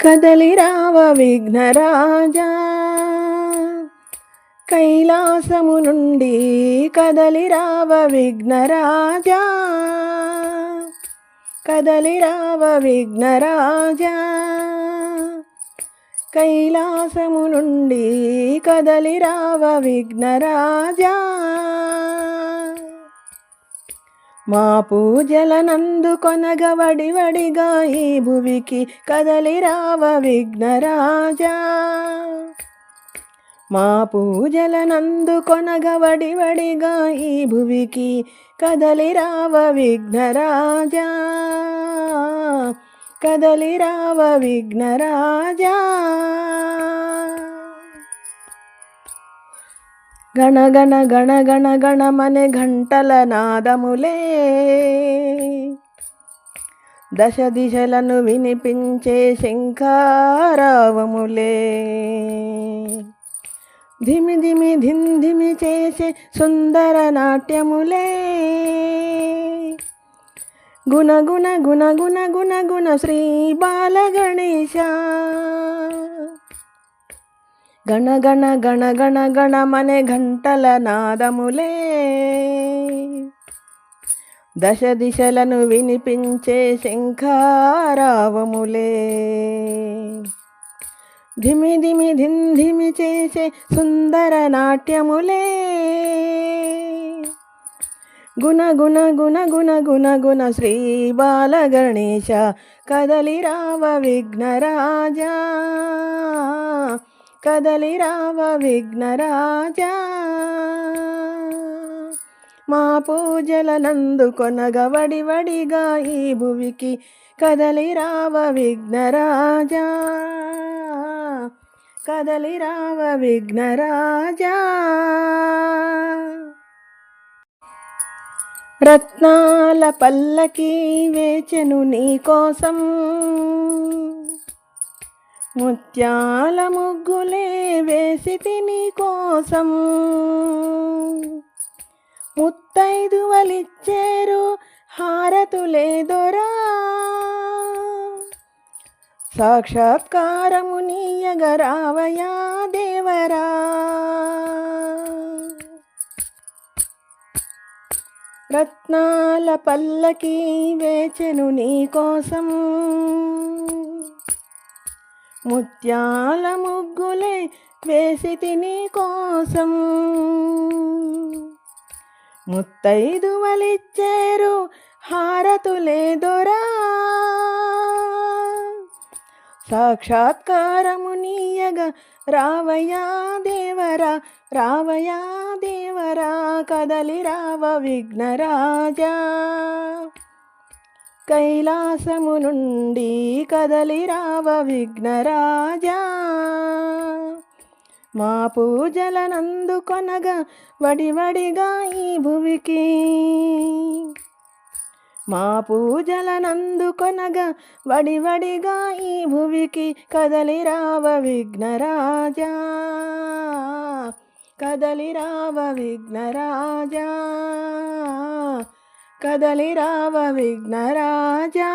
కదలిరావ విఘ్నరాజా కైలాసము నుండి కదలిరావ విఘ్నరాజా కదలిరావ విఘ్నరాజా కైలాసము నుండి కదలిరావ విఘ్నరాజా మా పూజలనందు కొనగ వడివడిగా ఈ భువికి కదలి రావ విఘ్నరాజా. మా పూజలనందు కొనగ వడివడిగా ఈ భువికి కదలి రావ విఘ్నరాజా. కదలి రావ విఘ్నరాజా. గణగణ గణగణ గణమనే ఘంటల నాదములే. దశ దిశలను వినిపించే శంఖారావములే. ధిమి ధిమి ధింధిమి చేసే సుందర నాట్యములే. గుణగుణ గుణగుణ గుణగుణ శ్రీ బాల గణేశ గణ గణ గణ గణ గణమనే ఘంటల నాదములే. దశ దిశలను వినిపించే శంఖారావములే. ధిమి ధిమి ధింధిమి చేసే సుందర నాట్యములే. గుణ గుణ గుణ గుణ గుణ గుణ శ్రీ బాల గణేశ కదలి రావ విఘ్నరాజా. కదలిరావ విఘ్నరాజా? మా పూజలనందు కొనగవడి వడిగా ఈ భువికి కదలిరావ విఘ్నరాజా? కదలిరావ విఘ్నరాజా? రత్నాల పల్లకి వేచెను నీ కోసం. ముత్యాల ముగ్గులే వేసి తిని కోసం ముత్తైదువలిచ్చేరు హారతులే దొరా. సాక్షాత్కారము నీయగరావయా దేవరా. రత్నాల పల్లకి వేచెను నీ కోసం. ముత్యాల ముగ్గులే వేసి తిని కోసం ముత్తైదు వలిచ్చేరు హారతులే దొరా. సాక్షాత్కారము నీయగా రావయా దేవరా రావయా దేవరా కదలి రావ విఘ్నరాజా. కైలాసము నుండి కదలి రావ విఘ్నరాజా. మా పూజలనందు కొనగా వడివడిగా ఈ భువికి. మా పూజలనందు కొనగా వడివడిగా ఈ భువికి కదలిరావ విఘ్నరాజా. కదలిరావ విఘ్నరాజా. కదలి రావ విఘ్నరాజా